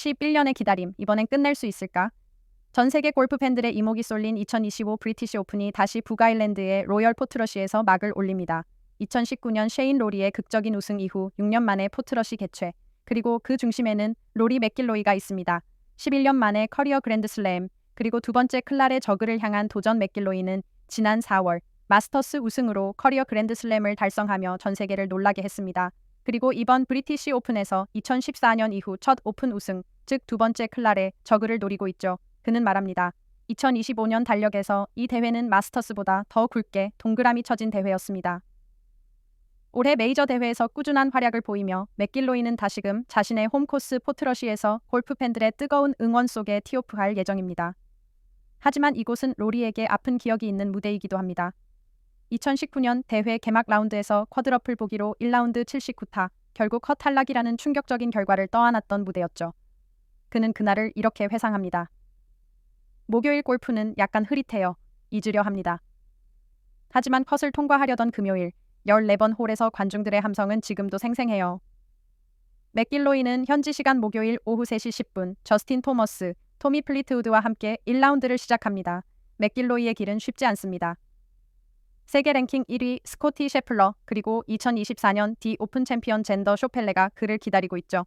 11년의 기다림, 이번엔 끝낼 수 있을까? 전 세계 골프 팬들의 이목이 쏠린 2025 브리티시 오픈이 다시 북아일랜드의 로열 포트러시에서 막을 올립니다. 2019년 셰인 로리의 극적인 우승 이후 6년 만에 포트러시 개최, 그리고 그 중심에는 로리 맥길로이가 있습니다. 11년 만에 커리어 그랜드슬램, 그리고 두 번째 클랄의 저그를 향한 도전 맥길로이는 지난 4월 마스터스 우승으로 커리어 그랜드슬램을 달성하며 전 세계를 놀라게 했습니다. 그리고 이번 브리티시 오픈에서 2014년 이후 첫 오픈 우승, 즉 두 번째 클랄의 저그를 노리고 있죠. 그는 말합니다. 2025년 달력에서 이 대회는 마스터스보다 더 굵게 동그라미 쳐진 대회였습니다. 올해 메이저 대회에서 꾸준한 활약을 보이며 맥길로이는 다시금 자신의 홈코스 포트러시에서 골프 팬들의 뜨거운 응원 속에 티오프할 예정입니다. 하지만 이곳은 로리에게 아픈 기억이 있는 무대이기도 합니다. 2019년 대회 개막 라운드에서 쿼드러플 보기로 1라운드 79타, 결국 컷 탈락이라는 충격적인 결과를 떠안았던 무대였죠. 그는 그날을 이렇게 회상합니다. 목요일 골프는 약간 흐릿해요. 잊으려 합니다. 하지만 컷을 통과하려던 금요일, 14번 홀에서 관중들의 함성은 지금도 생생해요. 맥길로이는 현지 시간 목요일 오후 3시 10분 저스틴 토머스, 토미 플리트우드와 함께 1라운드를 시작합니다. 맥길로이의 길은 쉽지 않습니다. 세계 랭킹 1위 스코티 셰플러 그리고 2024년 디 오픈 챔피언 젠더 쇼펠레가 그를 기다리고 있죠.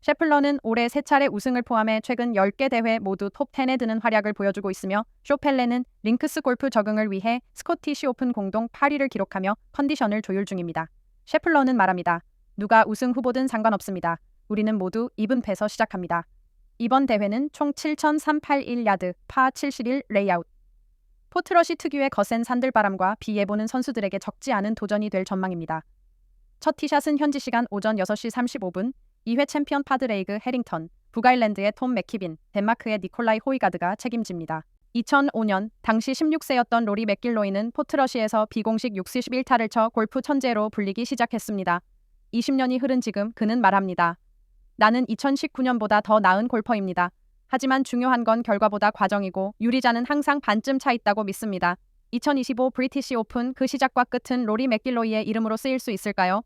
셰플러는 올해 세 차례 우승을 포함해 최근 10개 대회 모두 톱 10에 드는 활약을 보여주고 있으며 쇼펠레는 링크스 골프 적응을 위해 스코티시 오픈 공동 8위를 기록하며 컨디션을 조율 중입니다. 셰플러는 말합니다. 누가 우승 후보든 상관없습니다. 우리는 모두 이분 패서 시작합니다. 이번 대회는 총 7,381야드, 파 71 레이아웃. 포트러시 특유의 거센 산들바람과 비 예보는 선수들에게 적지 않은 도전이 될 전망입니다. 첫 티샷은 현지 시간 오전 6시 35분 2회 챔피언 파드레이그 해링턴, 북아일랜드의 톰 맥키빈, 덴마크의 니콜라이 호이가드가 책임집니다. 2005년 당시 16세였던 로리 맥길로이는 포트러시에서 비공식 61타를 쳐 골프 천재로 불리기 시작했습니다. 20년이 흐른 지금 그는 말합니다. 나는 2019년보다 더 나은 골퍼입니다. 하지만 중요한 건 결과보다 과정이고 유리자는 항상 반쯤 차 있다고 믿습니다. 2025 브리티시 오픈 그 시작과 끝은 로리 맥길로이의 이름으로 쓰일 수 있을까요?